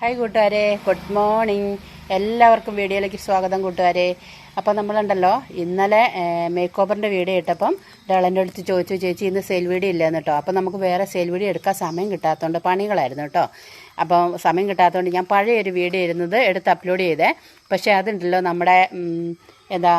Hi കൂട്ടുകാരെ. Good morning എല്ലാവർക്കും വീഡിയോയിലേക്ക് സ്വാഗതം കൂട്ടുകാരെ. അപ്പോൾ നമ്മളുണ്ടല്ലോ ഇന്നലെ മേക്ക് ഓവറിന്റെ വീഡിയോ ഇട്ടപ്പം ഡളന്റെ അടുത്ത് ചോദിച്ചു ചേച്ചി ഇന്ന് സെയിൽ വീഡിയോ ഇല്ലെന്ന് കേട്ടോ അപ്പോൾ നമുക്ക് വേറെ സെയിൽ വീഡിയോ എടുക്കാൻ സമയം കിട്ടാത്തതുകൊണ്ട് പണികളായിരുന്നു കേട്ടോ അപ്പോൾ സമയം കിട്ടാത്തതുകൊണ്ട് ഞാൻ പഴയൊരു വീഡിയോ ഇരുന്നത് എടുത്ത് അപ്ലോഡ് ചെയ്തേ. പക്ഷേ അതുണ്ടല്ലോ നമ്മുടെ എന്താ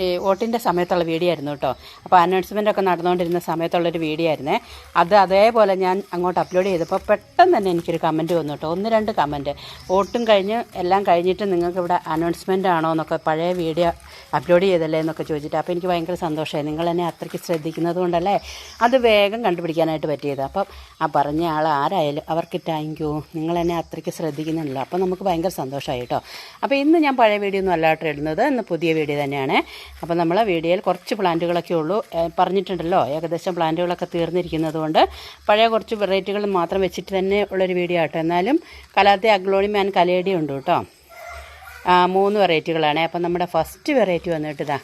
ഈ വോട്ടിന്റെ സമയത്തുള്ള വീഡിയോ ആയിരുന്നു കേട്ടോ. അപ്പോൾ അനൗൺസ്മെന്റ് ഒക്കെ നടന്നുകൊണ്ടിരുന്ന സമയത്തുള്ളൊരു വീഡിയോ ആയിരുന്നേ അത് അതേപോലെ ഞാൻ അങ്ങോട്ട് അപ്ലോഡ് ചെയ്തപ്പോൾ പെട്ടെന്ന് തന്നെ എനിക്കൊരു കമന്റ് വന്നു കേട്ടോ. ഒന്ന് രണ്ട് കമന്റ് വോട്ടും കഴിഞ്ഞ് എല്ലാം കഴിഞ്ഞിട്ട് നിങ്ങൾക്ക് ഇവിടെ അനൗൺസ്മെന്റ് ആണോ എന്നൊക്കെ പഴയ വീഡിയോ അപ്ലോഡ് ചെയ്തല്ലേ എന്നൊക്കെ ചോദിച്ചിട്ട് അപ്പോൾ എനിക്ക് ഭയങ്കര സന്തോഷമായി. നിങ്ങൾ എന്നെ അത്രയ്ക്ക് ശ്രദ്ധിക്കുന്നത് കൊണ്ടല്ലേ? അത് വേഗം കണ്ടുപിടിക്കാനായിട്ട് പറ്റിയത്. അപ്പം ആ പറഞ്ഞ ആൾ ആരായാലും അവർക്ക് താങ്ക് യു നിങ്ങൾ എന്നെ അത്രയ്ക്ക് ശ്രദ്ധിക്കുന്നുണ്ടല്ലോ. അപ്പോൾ നമുക്ക് ഭയങ്കര സന്തോഷമായി കേട്ടോ. അപ്പോൾ ഇന്ന് ഞാൻ പഴയ വീഡിയോ ഒന്നും അല്ലാട്ടിടുന്നത് ഇന്ന് പുതിയ വീഡിയോ തന്നെയാണ്. അപ്പോൾ നമ്മൾ വീഡിയോയിൽ കുറച്ച് പ്ലാന്റുകളൊക്കെ ഉള്ളൂ. പറഞ്ഞിട്ടുണ്ടല്ലോ ഏകദേശം പ്ലാന്റുകളൊക്കെ തീർന്നിരിക്കുന്നത് കൊണ്ട് പഴയ കുറച്ച് വെറൈറ്റികൾ മാത്രം വെച്ചിട്ട് തന്നെ ഉള്ളൊരു വീഡിയോ ആട്ടോ. എന്നാലും കലാത്തെ അഗ്ലോണിയം ആൻഡ് കലേടി ഉണ്ട് കേട്ടോ. മൂന്ന് വെറൈറ്റികളാണ്. അപ്പം നമ്മുടെ ഫസ്റ്റ് വെറൈറ്റി വന്നിട്ട് ഇതാ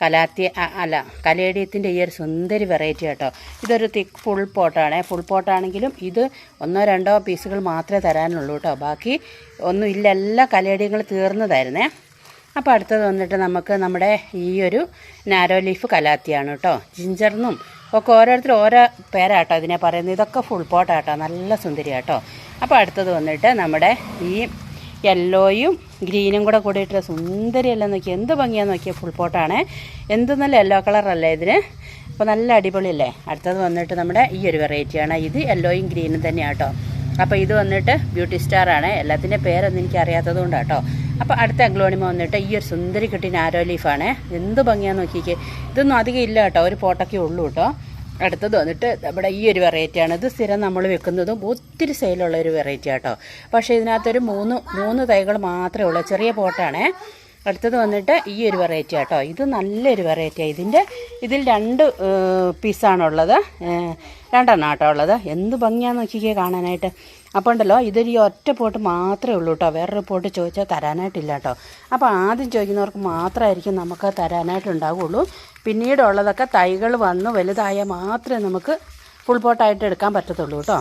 കലാത്തി അല്ല കലേഡിയത്തിന്റെ ഈ ഒരു സുന്ദരി വെറൈറ്റി കേട്ടോ ഇതൊരു തിക്ക് ഫുൾ പോട്ടാണ്. ഫുൾ പോട്ടാണെങ്കിലും ഇത് ഒന്നോ രണ്ടോ പീസുകൾ മാത്രമേ തരാനുള്ളൂ കേട്ടോ. ബാക്കി ഒന്നും ഇല്ല എല്ലാ കലേഡിയങ്ങൾ തീർന്നതായിരുന്നേ. അപ്പോൾ അടുത്തത് വന്നിട്ട് നമുക്ക് നമ്മുടെ ഈ ഒരു നാരോ ലീഫ് കലാത്തിയാണ് കേട്ടോ ജിഞ്ചറിനും ഒക്കെ ഓരോരുത്തർ ഓരോ പേരാട്ടോ ഇതിനെ പറയുന്നത്. ഇതൊക്കെ ഫുൾ പോട്ടാട്ടോ നല്ല സുന്ദരിയാട്ടോ. അപ്പോൾ അടുത്തത് വന്നിട്ട് നമ്മുടെ ഈ യെല്ലോയും ഗ്രീനും കൂടെ കൂടിയിട്ട് സുന്ദരിയെല്ലാം നോക്കി എന്ത് ഭംഗിയാന്ന് നോക്കിയാൽ ഫുൾ പോട്ടാണ് എന്ത് നല്ല യെല്ലോ കളറല്ലേ ഇതിന്? അപ്പോൾ നല്ല അടിപൊളിയല്ലേ? അടുത്തത് വന്നിട്ട് നമ്മുടെ ഈ ഒരു വെറൈറ്റിയാണ് ഇത് യെല്ലോയും ഗ്രീനും തന്നെയാട്ടോ. അപ്പോൾ ഇത് വന്നിട്ട് ബ്യൂട്ടി സ്റ്റാറാണ് എല്ലാത്തിന്റെ പേരൊന്നും എനിക്ക് അറിയാത്തത് കൊണ്ടാണ് കേട്ടോ അപ്പോൾ അടുത്ത അഗ്ലോണിമ വന്നിട്ട് ഈ ഒരു സുന്ദരി കിട്ടിയ നാരോ ലീഫാണ്. എന്ത് ഭംഗിയാന്ന് നോക്കിക്കേ. ഇതൊന്നും അധികം ഇല്ല കേട്ടോ. ഒരു പോട്ടൊക്കെ ഉള്ളൂ കേട്ടോ. അടുത്തത് വന്നിട്ട് നമ്മുടെ ഈ ഒരു വെറൈറ്റിയാണ് ഇത് സ്ഥിരം നമ്മൾ വെക്കുന്നതും ഒത്തിരി സെയിലുള്ള ഒരു വെറൈറ്റി ആട്ടോ പക്ഷേ ഇതിനകത്തൊരു മൂന്ന് മൂന്ന് തൈകൾ മാത്രമേ ഉള്ളൂ. ചെറിയ പോട്ടാണേ. അടുത്തത് വന്നിട്ട് ഈ ഒരു വെറൈറ്റി ആട്ടോ ഇത് നല്ലൊരു വെറൈറ്റിയാണ് ഇതിന്റെ ഇതിൽ രണ്ട് പീസാണുള്ളത് രണ്ടെണ്ണം ആട്ടോ ഉള്ളത്. എന്ത് ഭംഗിയാന്ന് നോക്കിക്കേ കാണാനായിട്ട്. അപ്പോൾ ഉണ്ടല്ലോ ഇതൊരു ഒറ്റ പോട്ട് മാത്രമേ ഉള്ളൂ കേട്ടോ വേറൊരു പോട്ട് ചോദിച്ചാൽ തരാനായിട്ടില്ല കേട്ടോ അപ്പോൾ ആദ്യം ചോദിക്കുന്നവർക്ക് മാത്രമായിരിക്കും നമുക്ക് തരാനായിട്ടുണ്ടാവുള്ളൂ. പിന്നീടുള്ളതൊക്കെ തൈകൾ വന്ന് വലുതായാൽ മാത്രമേ നമുക്ക് ഫുൾ പോട്ടായിട്ട് എടുക്കാൻ പറ്റത്തുള്ളൂ കേട്ടോ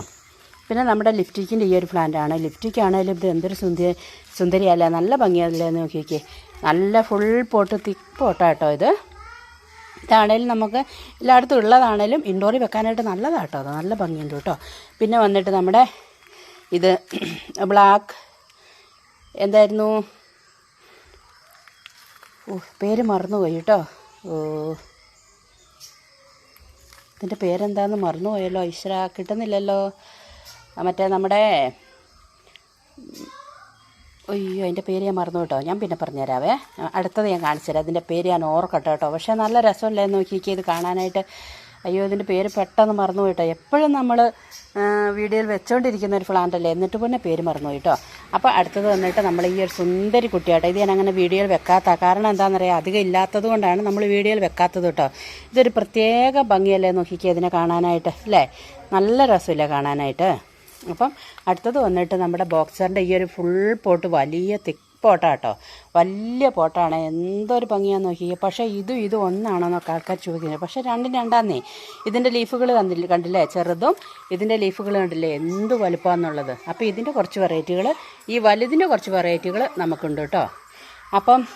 പിന്നെ നമ്മുടെ ലിപ്റ്റിക്കിന്റെ ഈ ഒരു പ്ലാന്റാണ് ലിപ്റ്റിക് ആണെങ്കിലും ഇത് എന്തൊരു സുന്ദരി സുന്ദരിയല്ല? നല്ല ഭംഗിയല്ലേ എന്ന് നോക്കിക്കേ. നല്ല ഫുൾ പോട്ട് തിക്ക് പോട്ടാട്ടോ ഇത്. ഇതാണേലും നമുക്ക് എല്ലായിടത്തും ഉള്ളതാണേലും ഇൻഡോറിൽ വെക്കാനായിട്ട് നല്ലതാട്ടോ അത് നല്ല ഭംഗിയുണ്ട് കേട്ടോ പിന്നെ വന്നിട്ട് നമ്മുടെ ഇത് ബ്ലാക്ക്. എന്തായിരുന്നു? ഓ പേര് മറന്നുപോയി കേട്ടോ. ഓ. ഇതിന്റെ പേരെന്താന്ന് മറന്നുപോയല്ലോ. ഈശ്വര കിട്ടുന്നില്ലല്ലോ. മറ്റേ നമ്മുടെ അയ്യോ അതിന്റെ പേര് ഞാൻ മറന്നു കേട്ടോ. ഞാൻ പിന്നെ പറഞ്ഞുതരാവേ. അടുത്തത് ഞാൻ കാണിച്ചു തരാം അതിന്റെ പേര് ഞാൻ ഓർക്കട്ടെ കേട്ടോ. പക്ഷേ നല്ല രസമല്ലേ? നോക്കിയിരിക്കുക ഇത് കാണാനായിട്ട്. അയ്യോ ഇതിന്റെ പേര് പെട്ടെന്ന് മറന്നു കേട്ടോ എപ്പോഴും നമ്മൾ വീഡിയോയിൽ വെച്ചുകൊണ്ടിരിക്കുന്ന ഒരു പ്ലാന്റ് അല്ലേ? എന്നിട്ട് പിന്നെ പേര് മറന്നു കേട്ടോ അപ്പോൾ അടുത്തത് വന്നിട്ട് നമ്മൾ ഈ ഒരു സുന്ദരി കുട്ടിയാട്ടോ. ഇത് ഞാൻ അങ്ങനെ വീഡിയോയിൽ വെക്കാത്ത. കാരണം എന്താണെന്നറിയാം അധികം ഇല്ലാത്തത് കൊണ്ടാണ് നമ്മൾ വീഡിയോയിൽ വെക്കാത്തത് കേട്ടോ. ഇതൊരു പ്രത്യേക ഭംഗിയല്ലേ നോക്കിക്കുക ഇതിനെ കാണാനായിട്ട് അല്ലേ? നല്ല രസമില്ലേ കാണാനായിട്ട്. അപ്പം അടുത്തത് വന്നിട്ട് നമ്മുടെ ബോക്സറിന്റെ ഈ ഒരു ഫുൾ പോട്ട് വലിയ തിക്ക് പോട്ടാട്ടോ. വലിയ പോട്ടാണ്. എന്തൊരു ഭംഗിയാന്ന് നോക്കിയേ പക്ഷേ ഇതും ഇതും ഒന്നാണെന്നൊക്കെ ആൾക്കാർ ചോദിക്കുന്നത് പക്ഷേ രണ്ടും രണ്ടാന്നേ. ഇതിന്റെ ലീഫുകൾ കണ്ടില്ല കണ്ടില്ലേ? ചെറുതും ഇതിന്റെ ലീഫുകൾ കണ്ടില്ലേ? എന്ത് വലുപ്പമാണെന്നുള്ളത് അപ്പോൾ ഇതിന്റെ കുറച്ച് വെറൈറ്റികൾ ഈ വലുതിന്റെ കുറച്ച് വെറൈറ്റികൾ നമുക്കുണ്ട് കേട്ടോ. അപ്പം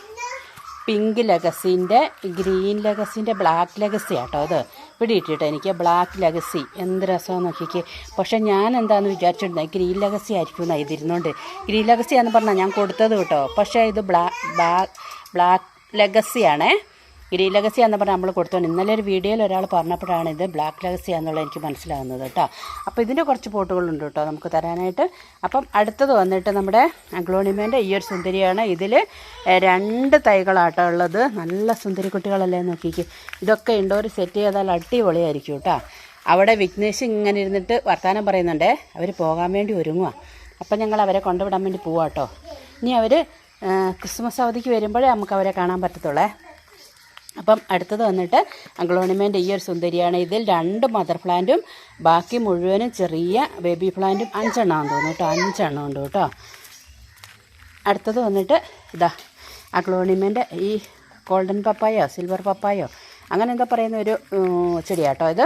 പിങ്ക് ലെഗസിന്റെ ഗ്രീൻ ലെഗസിന്റെ ബ്ലാക്ക് ലെഗസി ആട്ടോ അത്. പിടിയിട്ടിട്ട് എനിക്ക്? Black legacy. എന്ത് രസമാണ് നോക്കിക്ക്. പക്ഷേ ഞാൻ എന്താണെന്ന് വിചാരിച്ചിരുന്നത് ഗ്രീൻ ലെഗസി ആയിരിക്കും എന്നാണ് ഇതിരുന്നോണ്ട്. ഗ്രീൻ ലെഗസി എന്ന് പറഞ്ഞാൽ ഞാൻ കൊടുത്തത് കേട്ടോ. പക്ഷേ ഇത് ബ്ലാക്ക് ബ്ലാക്ക് ലെഗസിയാണേ. ഗ്രീൻ ലെഗസി എന്ന് പറഞ്ഞാൽ നമ്മൾ കൊടുത്തോണ്ട് ഇന്നലെ ഒരു വീഡിയോയിൽ ഒരാൾ പറഞ്ഞപ്പോഴാണ് ഇത് ബ്ലാക്ക് ലെഗസി എന്നുള്ളത് എനിക്ക് മനസ്സിലാകുന്നത് കേട്ടോ. അപ്പോൾ ഇതിന്റെ കുറച്ച് പോട്ടുകളുണ്ട് കേട്ടോ നമുക്ക് തരാനായിട്ട്. അപ്പം അടുത്തത് വന്നിട്ട് നമ്മുടെ അഗ്ലോണിമേന്റെ ഈ ഒരു സുന്ദരിയാണ്. ഇതിൽ രണ്ട് തൈകളാട്ടോ ഉള്ളത്. നല്ല സുന്ദരി കുട്ടികളല്ലേ നോക്കിക്ക്. ഇതൊക്കെ ഉണ്ടോ? ഒരു സെറ്റ് ചെയ്താൽ അടിപൊളിയായിരിക്കും കേട്ടോ. അവിടെ വിഘ്നേഷ് ഇങ്ങനെ ഇരുന്നിട്ട് വർത്തമാനം പറയുന്നുണ്ട്. അവർ പോകാൻ വേണ്ടി ഒരുങ്ങുക അപ്പം ഞങ്ങൾ അവരെ കൊണ്ടുവിടാൻ വേണ്ടി പോവാട്ടോ ഇനി അവർ ക്രിസ്മസ് അവധിക്ക് വരുമ്പോഴേ നമുക്ക് അവരെ കാണാൻ പറ്റത്തുള്ളേ. അപ്പം അടുത്തത് വന്നിട്ട് അഗ്ലോണിമേന്റെ ഈ ഒരു സുന്ദരിയാണ്. ഇതിൽ രണ്ട് മദർ പ്ലാന്റും ബാക്കി മുഴുവനും ചെറിയ ബേബി പ്ലാന്റും അഞ്ചെണ്ണമാണെന്ന് തോന്നുന്നു കേട്ടോ. അഞ്ചെണ്ണം ഉണ്ട് കേട്ടോ. അടുത്തത് വന്നിട്ട് ഇതാ അഗ്ലോണിമേന്റെ ഈ ഗോൾഡൻ പപ്പായോ സിൽവർ പപ്പായോ അങ്ങനെ എന്താ പറയുന്ന ഒരു ചെടിയാട്ടോ ഇത്.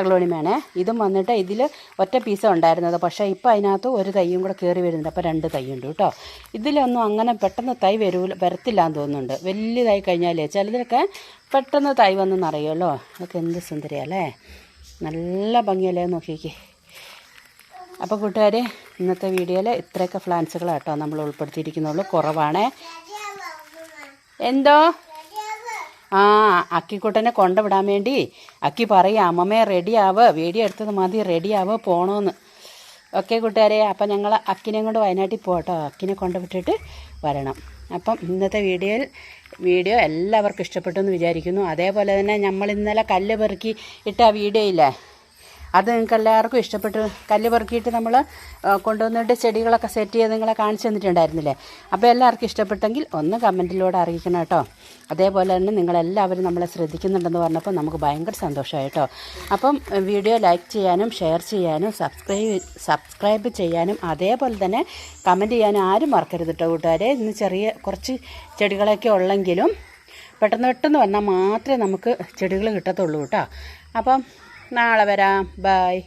അഗ്ലോണിമയാണേ. ഇതും വന്നിട്ട് ഇതിൽ ഒറ്റ പീസ ഉണ്ടായിരുന്നത്. പക്ഷേ ഇപ്പോൾ അതിനകത്ത് ഒരു തൈയും കൂടെ കയറി വരുന്നുണ്ട്. അപ്പോൾ രണ്ട് തൈയുണ്ട് കേട്ടോ. ഇതിലൊന്നും അങ്ങനെ പെട്ടെന്ന് തൈ വരൂല വരത്തില്ല എന്ന് തോന്നുന്നുണ്ട് വലിയതായി കഴിഞ്ഞാലേ ചിലതിലൊക്കെ പെട്ടെന്ന് തൈ വന്നെന്ന് അറിയുമല്ലോ അതൊക്കെ എന്ത് സുന്ദരിയല്ലേ നല്ല ഭംഗിയല്ലേ നോക്കിക്കേ. അപ്പോൾ കൂട്ടുകാരെ ഇന്നത്തെ വീഡിയോയിൽ ഇത്രയൊക്കെ ഫ്ലാൻസുകളാട്ടോ നമ്മൾ ഉൾപ്പെടുത്തിയിരിക്കുന്നുള്ളൂ. കുറവാണേ. എന്തോ? ആ അക്കിക്കുട്ടനെ കൊണ്ടുവിടാൻ വേണ്ടി അക്കി പറയും അമ്മമ്മേ റെഡിയാവ് വീഡിയോ എടുത്തത് മതി റെഡിയാവ് പോണോന്ന്. ഓക്കെ കൂട്ടുകാരെ അപ്പം ഞങ്ങൾ അക്കിനെ കൊണ്ട് വയനാട്ടിൽ പോകട്ടോ. അക്കിനെ കൊണ്ടുവിട്ടിട്ട് വരണം. അപ്പം ഇന്നത്തെ വീഡിയോയിൽ വീഡിയോ എല്ലാവർക്കും ഇഷ്ടപ്പെട്ടു എന്ന് വിചാരിക്കുന്നു. അതേപോലെ തന്നെ നമ്മൾ ഇന്നലെ കല്ല് പെറുക്കി ഇട്ട വീഡിയോ ഇല്ലേ? അത് നിങ്ങൾക്ക് എല്ലാവർക്കും ഇഷ്ടപ്പെട്ടു. കല്ല് പെറുക്കിയിട്ട് നമ്മൾ കൊണ്ടുവന്നിട്ട് ചെടികളൊക്കെ സെറ്റ് ചെയ്ത് നിങ്ങളെ കാണിച്ചു തന്നിട്ടുണ്ടായിരുന്നില്ലേ? അപ്പോൾ എല്ലാവർക്കും ഇഷ്ടപ്പെട്ടെങ്കിൽ ഒന്ന് കമന്റിലൂടെ അറിയിക്കണം കേട്ടോ. അതേപോലെ തന്നെ നിങ്ങളെല്ലാവരും നമ്മളെ ശ്രദ്ധിക്കുന്നുണ്ടെന്ന് പറഞ്ഞപ്പോൾ നമുക്ക് ഭയങ്കര സന്തോഷമായി കേട്ടോ. അപ്പം വീഡിയോ ലൈക്ക് ചെയ്യാനും ഷെയർ ചെയ്യാനും സബ്സ്ക്രൈബ് സബ്സ്ക്രൈബ് ചെയ്യാനും അതേപോലെ തന്നെ കമന്റ് ചെയ്യാനും ആരും മറക്കരുത് കേട്ടോ കൂട്ടുകാരെ. ഇന്ന് ചെറിയ കുറച്ച് ചെടികളൊക്കെ ഉള്ളെങ്കിലും പെട്ടെന്ന് പെട്ടെന്ന് വന്നാൽ മാത്രമേ നമുക്ക് ചെടികൾ കിട്ടത്തുള്ളൂ കേട്ടോ. അപ്പം നാളെ വരാം. ബായ്